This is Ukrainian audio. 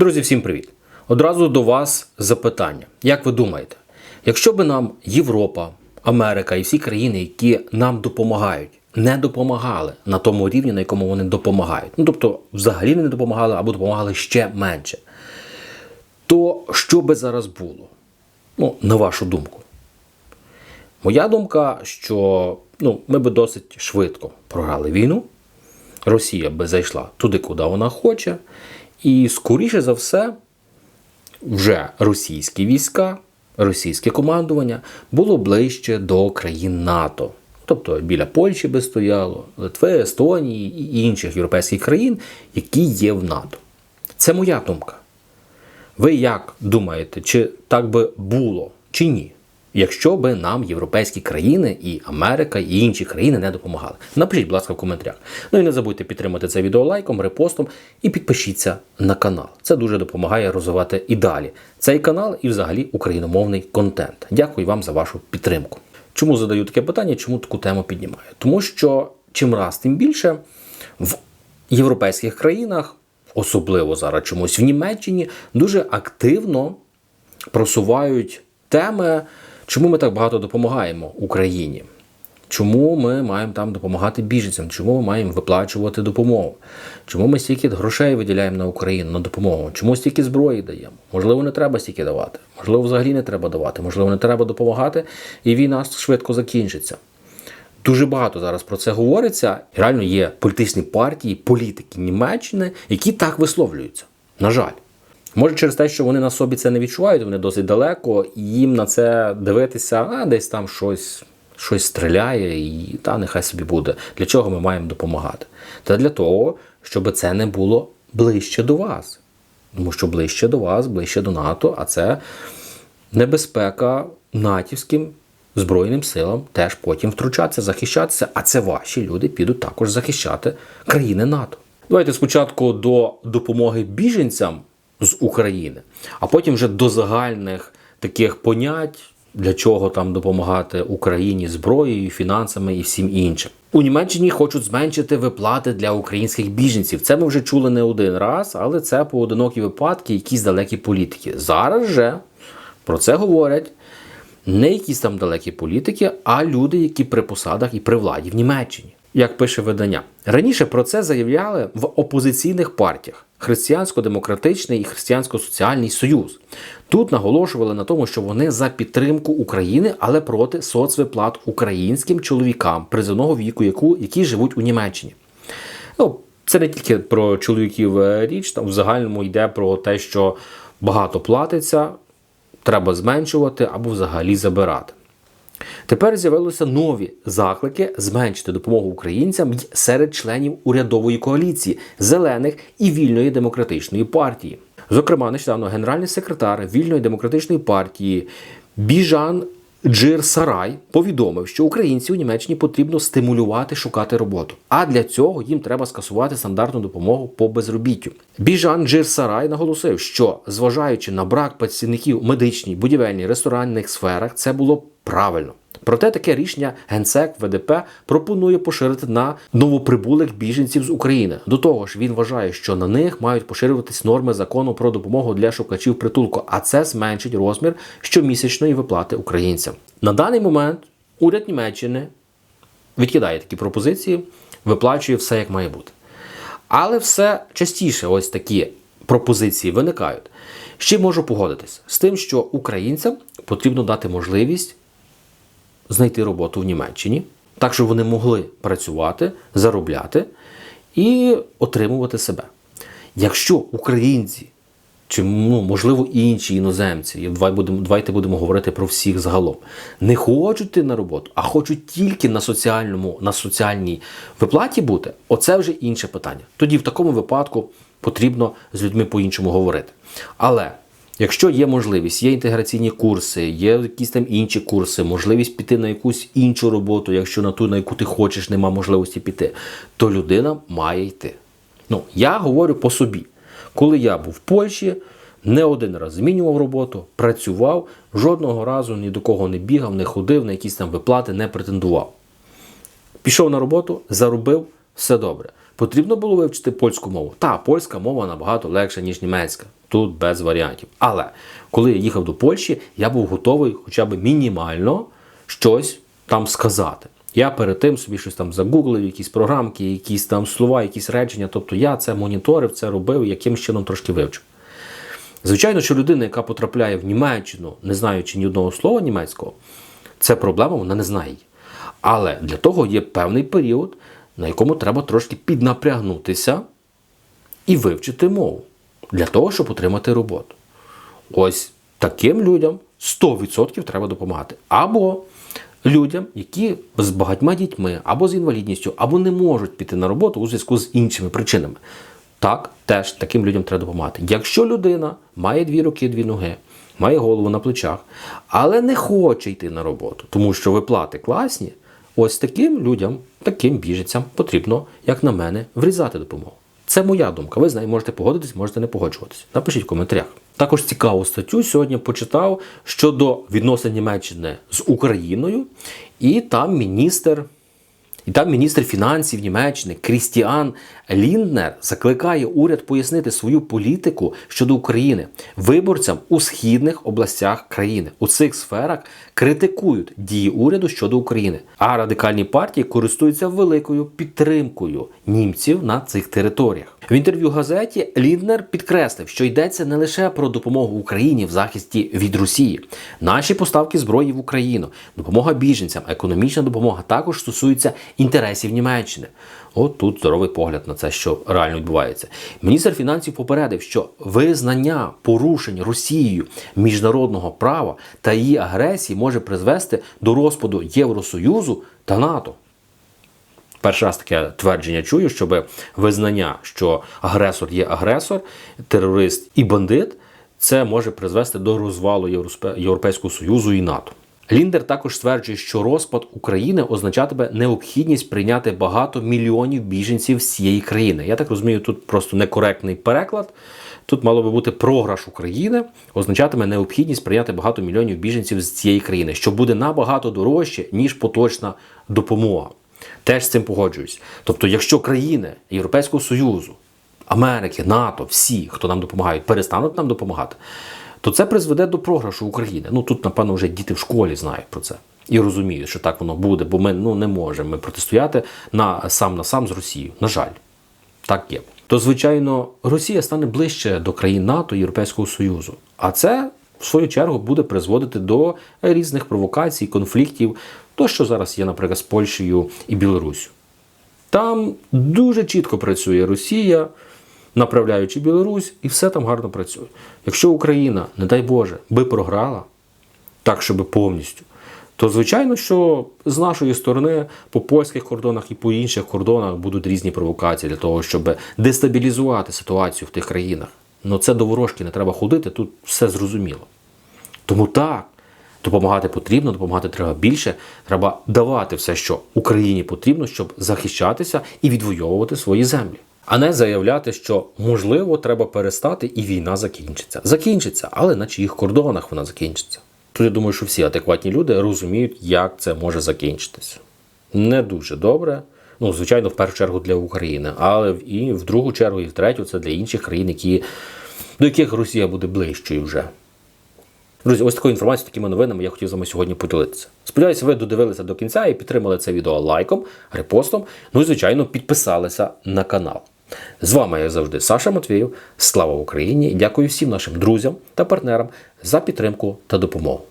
Друзі, всім привіт! Одразу до вас запитання. Як ви думаєте, якщо би нам Європа, Америка і всі країни, які нам допомагають, не допомагали на тому рівні, на якому вони допомагають, ну тобто взагалі не допомагали або допомагали ще менше, то що би зараз було? Ну, на вашу думку. Моя думка, що ну, ми би досить швидко програли війну. Росія би зайшла туди, куди вона хоче, і скоріше за все, вже російські війська, російське командування було ближче до країн НАТО. Тобто біля Польщі би стояло, Литви, Естонії і інших європейських країн, які є в НАТО. Це моя думка. Ви як думаєте, чи так би було, чи ні? Якщо би нам європейські країни і Америка і інші країни не допомагали. Напишіть, будь ласка, в коментарях. Ну і не забудьте підтримати це відео лайком, репостом і підпишіться на канал. Це дуже допомагає розвивати і далі цей канал і взагалі україномовний контент. Дякую вам за вашу підтримку. Чому задаю таке питання? Чому таку тему піднімаю? Тому що чим раз, тим більше в європейських країнах, особливо зараз чомусь в Німеччині, дуже активно просувають теми, чому ми так багато допомагаємо Україні. Чому ми маємо там допомагати біженцям? Чому ми маємо виплачувати допомогу? Чому ми стільки грошей виділяємо на Україну на допомогу? Чому стільки зброї даємо? Можливо, не треба стільки давати, можливо, взагалі не треба давати, можливо, не треба допомагати, і війна швидко закінчиться. Дуже багато зараз про це говориться. Реально є політичні партії, політики Німеччини, які так висловлюються. На жаль. Може, через те, що вони на собі це не відчувають, вони досить далеко, і їм на це дивитися, а десь там щось щось стріляє, і та нехай собі буде. Для чого ми маємо допомагати? Та для того, щоб це не було ближче до вас. Тому що ближче до вас, ближче до НАТО, а це небезпека натівським Збройним силам теж потім втручатися, захищатися, а це ваші люди підуть також захищати країни НАТО. Давайте спочатку до допомоги біженцям з України, а потім вже до загальних таких понять, для чого там допомагати Україні зброєю, фінансами і всім іншим. У Німеччині хочуть зменшити виплати для українських біженців. Це ми вже чули не один раз, але це поодинокі випадки, якісь далекі політики. Зараз же про це говорять не якісь там далекі політики, а люди, які при посадах і при владі в Німеччині. Як пише видання, раніше про це заявляли в опозиційних партіях Християнсько-демократичний і Християнсько-соціальний Союз. Тут наголошували на тому, що вони за підтримку України, але проти соцвиплат українським чоловікам призовного віку, яку, які живуть у Німеччині. Ну, це не тільки про чоловіків е, річ, там в загальному йде про те, що багато платиться, треба зменшувати або взагалі забирати. Тепер з'явилися нові заклики зменшити допомогу українцям серед членів урядової коаліції зелених і вільної демократичної партії. Зокрема, нещодавно генеральний секретар вільної демократичної партії Біжан Джир Сарай повідомив, що українців у Німеччині потрібно стимулювати шукати роботу. А для цього їм треба скасувати стандартну допомогу по безробіттю. Біжан Джир Сарай наголосив, що зважаючи на брак працівників медичній, будівельній, ресторанних сферах, це було правильно. Проте таке рішення генсек ВДП пропонує поширити на новоприбулих біженців з України. До того ж, він вважає, що на них мають поширюватись норми закону про допомогу для шукачів притулку, а це зменшить розмір щомісячної виплати українцям. На даний момент уряд Німеччини відкидає такі пропозиції, виплачує все як має бути. Але все частіше ось такі пропозиції виникають. Чим можу погодитись? З тим, що українцям потрібно дати можливість знайти роботу в Німеччині, так щоб вони могли працювати, заробляти і отримувати себе. Якщо українці, чи ну, можливо інші іноземці, давай давайте будемо говорити про всіх загалом, не хочуть йти на роботу, а хочуть тільки на соціальному, на соціальній виплаті бути, оце вже інше питання. Тоді в такому випадку потрібно з людьми по-іншому говорити. Але Якщо є можливість, є інтеграційні курси, є якісь там інші курси, можливість піти на якусь іншу роботу, якщо на ту, на яку ти хочеш, нема можливості піти, то людина має йти. Ну, я говорю по собі. Коли я був в Польщі, не один раз змінював роботу, працював, жодного разу ні до кого не бігав, не ходив, на якісь там виплати не претендував. Пішов на роботу, заробив, все добре. Потрібно було вивчити польську мову. Та, польська мова набагато легша, ніж німецька. Тут без варіантів. Але коли я їхав до Польщі, я був готовий хоча б мінімально щось там сказати. Я перед тим собі щось там загуглив, якісь програмки, якісь там слова, якісь речення. Тобто я це моніторив, це робив, якимсь чином трошки вивчив. Звичайно, що людина, яка потрапляє в Німеччину, не знаючи ні одного слова німецького, це проблема, вона не знає. Але для того є певний період, на якому треба трошки піднапрягнутися і вивчити мову для того, щоб отримати роботу. Ось таким людям 100% треба допомагати. Або людям, які з багатьма дітьми, або з інвалідністю, або не можуть піти на роботу у зв'язку з іншими причинами. Так, теж таким людям треба допомагати. Якщо людина має дві руки, дві ноги, має голову на плечах, але не хоче йти на роботу, тому що виплати класні, ось таким людям, таким біженцям потрібно, як на мене, врізати допомогу. Це моя думка. Ви знаєте, можете погодитись, можете не погоджуватись. Напишіть в коментарях. Також цікаву статтю сьогодні почитав щодо відносин Німеччини з Україною, і там міністр. І там міністр фінансів Німеччини Крістіан Лінднер закликає уряд пояснити свою політику щодо України виборцям у східних областях країни. У цих сферах критикують дії уряду щодо України. А радикальні партії користуються великою підтримкою німців на цих територіях. В інтерв'ю газеті Лінднер підкреслив, що йдеться не лише про допомогу Україні в захисті від Росії. Наші поставки зброї в Україну, допомога біженцям, економічна допомога також стосується інтересів Німеччини. От тут здоровий погляд на це, що реально відбувається. Міністр фінансів попередив, що визнання порушень Росією міжнародного права та її агресії може призвести до розпаду Євросоюзу та НАТО. Перший раз таке твердження чую, щоб визнання, що агресор є агресор, терорист і бандит, це може призвести до розвалу Європейського Союзу і НАТО. Ліндер також стверджує, що розпад України означатиме необхідність прийняти багато мільйонів біженців з цієї країни. Я так розумію, тут просто некоректний переклад. Тут мало би бути програш України, означатиме необхідність прийняти багато мільйонів біженців з цієї країни, що буде набагато дорожче, ніж поточна допомога. Теж з цим погоджуюсь. Тобто, якщо країни Європейського Союзу, Америки, НАТО, всі, хто нам допомагають, перестануть нам допомагати, то це призведе до програшу України. Ну тут, напевно, вже діти в школі знають про це і розуміють, що так воно буде, бо ми ну, не можемо протистояти на сам на сам з Росією. На жаль, так є. То, звичайно, Росія стане ближче до країн НАТО Європейського Союзу. А це, в свою чергу, буде призводити до різних провокацій, конфліктів, то, що зараз є, наприклад, з Польщею і Білоруссю. Там дуже чітко працює Росія, направляючи Білорусь, і все там гарно працює. Якщо Україна, не дай Боже, би програла, так, щоб повністю, то звичайно, що з нашої сторони по польських кордонах і по інших кордонах будуть різні провокації для того, щоб дестабілізувати ситуацію в тих країнах. Ну це до ворожки не треба ходити, тут все зрозуміло. Тому так, допомагати потрібно, допомагати треба більше. Треба давати все, що Україні потрібно, щоб захищатися і відвоювати свої землі. А не заявляти, що можливо треба перестати і війна закінчиться. Закінчиться, але на чиїх кордонах вона закінчиться. Тут я думаю, що всі адекватні люди розуміють, як це може закінчитися. Не дуже добре. Ну, звичайно, в першу чергу для України, але і в другу чергу, і в третю це для інших країн, які, до яких Росія буде ближчою вже. Друзі, ось такою інформацією, такими новинами я хотів з вами сьогодні поділитися. Сподіваюся, ви додивилися до кінця і підтримали це відео лайком, репостом, ну і, звичайно, підписалися на канал. З вами, як завжди, Саша Матвіїв. Слава Україні! Дякую всім нашим друзям та партнерам за підтримку та допомогу.